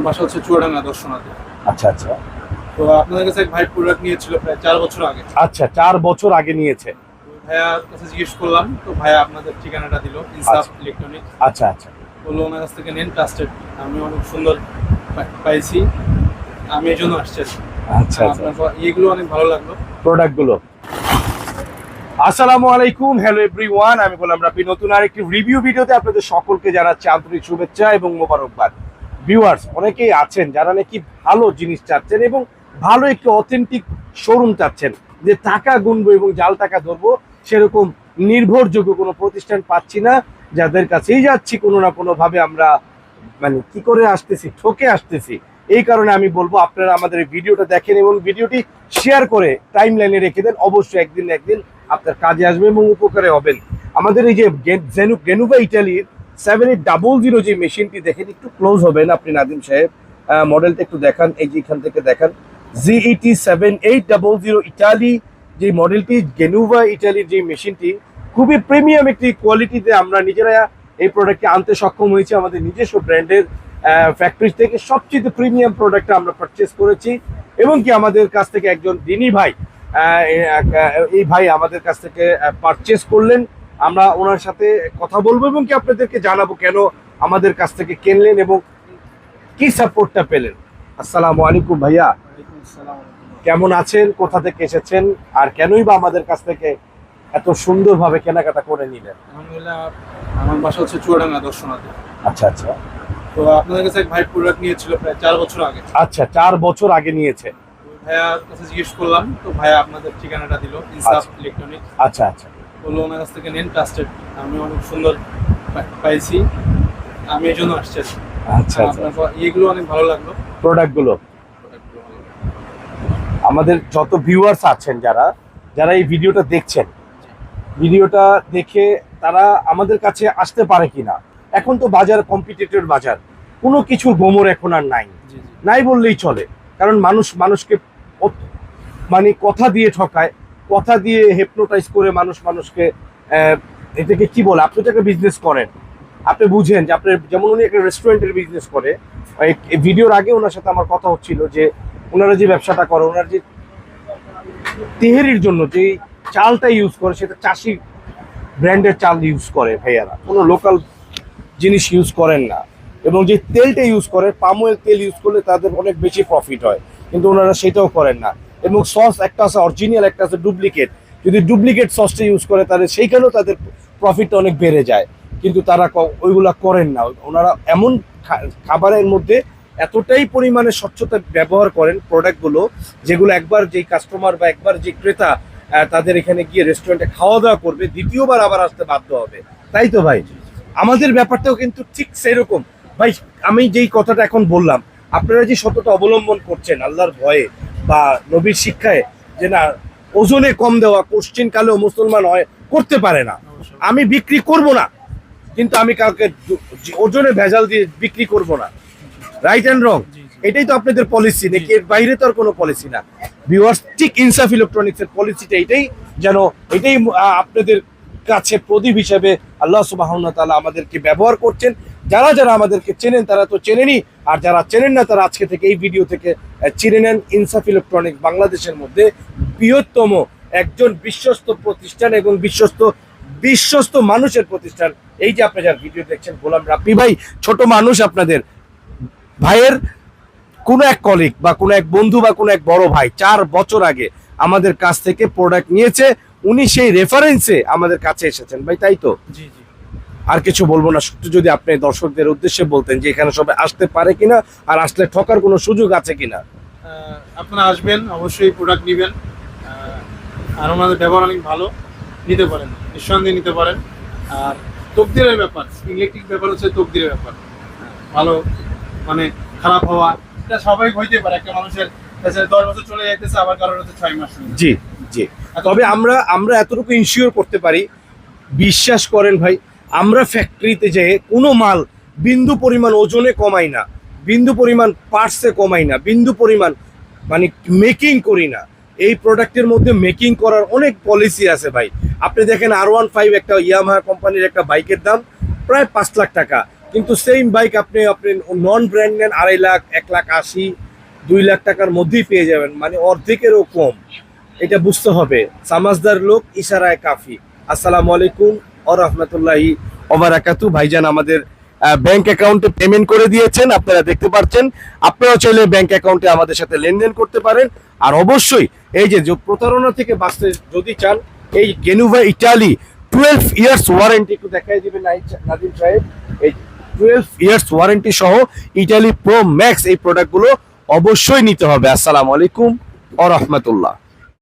আমার বাসা হচ্ছে চুয়াডাঙ্গা দর্শনাতে আচ্ছা আচ্ছা। তো আপনাদের কাছে এক ভাই প্রোডাক্ট নিয়েছিল প্রায় চার বছর আগে। আচ্ছা চার বছর আগে নিয়েছে। ভাইয়ার কাছে জিজ্ঞেস করলাম তো ভাইয়া আপনাদের ঠিকানাটা দিল ইনসাফ আচ্ছা। ইলেকট্রনিক আচ্ছা আচ্ছা। বলল ওনার কাছ থেকে নেন ট্রাস্টেড আমি অনেক সুন্দর পাইছি। আমি এই জন্য আসছি আচ্ছা আচ্ছা। আপনার ইয়েগুলো অনেক ভালো লাগল। প্রোডাক্টগুলো। আসসালামু আলাইকুম হ্যালো এভরিওয়ান আমি বললাম রাপি নতুন আরেকটি রিভিউ ভিডিওতে আপনাদের সকলকে জানাচ্ছি আন্তরিক শুভেচ্ছা এবং মোবারকবাদ। ভিউয়ার্স অনেকেই আছেন যারা নাকি ভালো জিনিস চাচ্ছেন এবং ভালো একটি অথেন্টিক শোরুম চাচ্ছেন। যে টাকা গুনবো এবং জাল টাকা ধরবো, সেরকম নির্ভরযোগ্য কোনো প্রতিষ্ঠান পাচ্ছি না। যাদের কাছেই যাচ্ছি, কোনো না কোনোভাবে আমরা মানে কি করে আসতেছি, ঠকে আসতেছি। এই কারণে আমি বলব, আপনারা আমাদের ভিডিওটা দেখেন এবং ভিডিওটি শেয়ার করে টাইম লাইনে রেখে দেন। অবশ্যই একদিন একদিন আপনার কাজে আসবে এবং উপকারে হবেন। আমাদের এই যে গে- জেনু গেনুবা ইটালির সেভেন এইট ডাবল জিরো যে মেশিনটি দেখেন, একটু ক্লোজ হবেন আপনি নাদিম সাহেব। মডেলটা একটু দেখান, এই যে এখান থেকে দেখান। GET seven eight double zero Italy যে মডেলটি গেনুভা ইটালির যে মেশিনটি খুবই প্রিমিয়াম একটি কোয়ালিটিতে আমরা নিজেরা এই প্রোডাক্টকে আনতে সক্ষম হয়েছি। আমাদের নিজস্ব ব্র্যান্ডের ফ্যাক্টরি থেকে সবচেয়ে প্রিমিয়াম প্রোডাক্টটা আমরা পারচেস করেছি। এবং কি আমাদের কাছ থেকে একজন দিনী ভাই এই ভাই আমাদের কাছ থেকে পারচেস করলেন। আমরা ওনার সাথে কথা বলব এবং কি আপনাদেরকে জানাব কেন আমাদের কাছ থেকে কিনলেন এবং কি সাপোর্টটা পেলেন। আসসালামু আলাইকুম ভাইয়া। কেমন আছেন? কোথা থেকে এসেছেন? আর কেনই বা আমাদের কাছ থেকে এত সুন্দরভাবে কেনাকাটা করে নিলেন? আলহামদুলিল্লাহ আমার বাসা হচ্ছে চুয়াডাঙ্গা দর্শনাতে আচ্ছা আচ্ছা। তো আপনাদের কাছে এক ভাই প্রোডাক্ট নিয়েছিল প্রায় চার বছর আগে। আচ্ছা চার বছর আগে নিয়েছে। কাছে জিজ্ঞেস করলাম তো ভাইয়া আপনাদের ঠিকানাটা দিল ইনসাফ আচ্ছা। আচ্ছা আচ্ছা। বলল ওনার কাছ থেকে নেন ট্রাস্টেড আমি অনেক সুন্দর পাইছি। আমি এই জন্য আসছি আচ্ছা আচ্ছা। ইয়েগুলো অনেক ভালো লাগল। প্রোডাক্টগুলো। আমাদের যত ভিউয়ার্স আছেন যারা যারা এই ভিডিওটা দেখছেন ভিডিওটা দেখে তারা আমাদের কাছে আসতে পারে কিনা? এখন তো বাজার কম্পিটিটর বাজার। কোনো কিছুর গোমর এখন আর নাই। নাই বললেই চলে। কারণ মানুষ মানুষকে মানে কথা দিয়ে ঠকায়। কথা দিয়ে হেপনোটাইজ করে মানুষ মানুষকে এটাকে কি বলে? আপনি তো বিজনেস করেন। আপনি বুঝেন যে আপনি যেমন উনি একটা রেস্টুরেন্টের বিজনেস করে ভিডিওর আগে ওনার সাথে আমার কথা হচ্ছিল যে ওনারা যে ব্যবসাটা করে ওনার যে তেহেরির জন্য যে চালটা ইউজ করে, সেটা চাষি ব্র্যান্ডের চাল ইউজ করে ভাইয়ারা। কোনো লোকাল জিনিস ইউজ করেন না। এবং যে তেলটা ইউজ করে পাম অয়েল তেল ইউজ করলে তাদের অনেক বেশি প্রফিট হয়। কিন্তু ওনারা সেটাও করেন না। এবং সস একটা আছে অরিজিনাল, একটা আছে ডুপ্লিকেট। যদি ডুপ্লিকেট সসটা ইউজ করে, তাহলে সেইখানেও তাদের প্রফিটটা অনেক বেড়ে যায়। কিন্তু তারা ওইগুলা করেন না। ওনারা এমন খাবারের মধ্যে এতটাই পরিমাণে স্বচ্ছতা ব্যবহার করেন প্রোডাক্টগুলো যেগুলো একবার যেই কাস্টমার বা একবার যে ক্রেতা তাদের এখানে গিয়ে রেস্টুরেন্টে খাওয়া দাওয়া করবে, দ্বিতীয়বার আবার আসতে বাধ্য হবে। তাই তো ভাই? আমাদের ব্যাপারটাও কিন্তু ঠিক সেরকম। ভাই, আমি যেই কথাটা এখন বললাম, আপনারা যে সততা অবলম্বন করছেন, আল্লাহর ভয়ে বা নবীর শিক্ষায় যে না ওজনে কম দেওয়া কোশ্চিন কালেও মুসলমান হয় করতে পারে না। আমি বিক্রি করব না কিন্তু আমি কাউকে ওজনে ভেজাল দিয়ে বিক্রি করব না। Right and wrong. এটাই তো আপনাদের পলিসি নাকি এর বাইরে তো আর কোনো পলিসি না? ভিউয়ার্স ঠিক ইনসাফ ইলেকট্রনিক্সের পলিসিটা এটাই যেন এটাই আপনাদের কাছে প্রদীপ হিসেবে আল্লাহ সুবাহ তাআলা আমাদেরকে ব্যবহার করছেন। যারা যারা আমাদেরকে চেনেন তারা তো চেনেনি আর যারা চেনেন না তারা আজকে থেকে এই ভিডিও থেকে চিনে নেন ইনসাফ ইলেকট্রনিক্স বাংলাদেশের মধ্যে বৃহত্তম একজন বিশ্বস্ত প্রতিষ্ঠান এবং বিশ্বস্ত বিশ্বস্ত মানুষের প্রতিষ্ঠান। এই যে আপনি যার ভিডিও দেখছেন, গোলাম রাব্বি ভাই, ছোট মানুষ আপনাদের। ভাইয়ের কোনো এক কলিগ বা কোনো এক বন্ধু বা কোনো এক বড় ভাই, চার বছর আগে আমাদের কাছ থেকে প্রোডাক্ট নিয়েছে। উনি সেই রেফারেন্সে আমাদের কাছে এসেছেন। ভাই তাই তো? জি জি। আর কিছু বলব না শুধু যদি আপনি দর্শকদের উদ্দেশ্যে বলতেন যে এখানে সবাই আসতে পারে কিনা আর আসলে ঠকার কোনো সুযোগ আছে কিনা। আপনারা আসবেন অবশ্যই প্রোডাক্ট নেবেন। আর ওনাদের ব্যবহার অনেক ভালো নিতে পারেন নিঃসন্দেহে নিতে পারেন। আর তকদিরের ব্যাপার ইলেকট্রিক ব্যাপার হচ্ছে তকদিরের ব্যাপার। ভালো মানে খারাপ হওয়া এটা স্বাভাবিক হইতে পারে একটা মানুষের দশ বছর চলে যাইতেছে আবার কারোর হচ্ছে ছয় মাস জি। জি তবে আমরা আমরা এতটুকু ইনশিওর করতে পারি। বিশ্বাস করেন ভাই, আমরা ফ্যাক্টরিতে যেয়ে কোনো মাল বিন্দু পরিমাণ ওজনে কমাই না, বিন্দু পরিমাণ পার্টসে কমাই না, বিন্দু পরিমাণ মানে মেকিং করি না। এই প্রোডাক্টের মধ্যে মেকিং করার অনেক পলিসি আছে ভাই। আপনি দেখেন আর ওয়ান ফাইভ একটা ইয়ামাহা কোম্পানির একটা বাইকের দাম প্রায় পাঁচ লাখ টাকা। কিন্তু সেম বাইক আপনি আপনি নন ব্র্যান্ড নেন, আড়াই লাখ, এক লাখ আশি, দুই লাখ টাকার মধ্যেই পেয়ে যাবেন। মানে অর্ধেকেরও কম। এটা বুঝতে হবে। সামাজদার লোক ইশারায় কাফি। আসসালামু আলাইকুম ও রহমতুল্লাহি ওবারাকাতু ভাইজান আমাদের ব্যাংক অ্যাকাউন্টে পেমেন্ট করে দিয়েছেন, আপনারা দেখতে পাচ্ছেন। আপনারাও চাইলে ব্যাংক অ্যাকাউন্টে আমাদের সাথে লেনদেন করতে পারেন। আর অবশ্যই এই যে প্রতারণা থেকে বাঁচতে যদি চান, এই Genova Italy twelve years warranty একটু দেখাই দিবেন নাদিম সাহেব। এই টুয়েলভ ইয়ার্স ওয়ারেন্টি সহ ইটালি প্রো ম্যাক্স এই প্রোডাক্টগুলো অবশ্যই নিতে হবে। আসসালামু আলাইকুম ও রহমতুল্লাহ।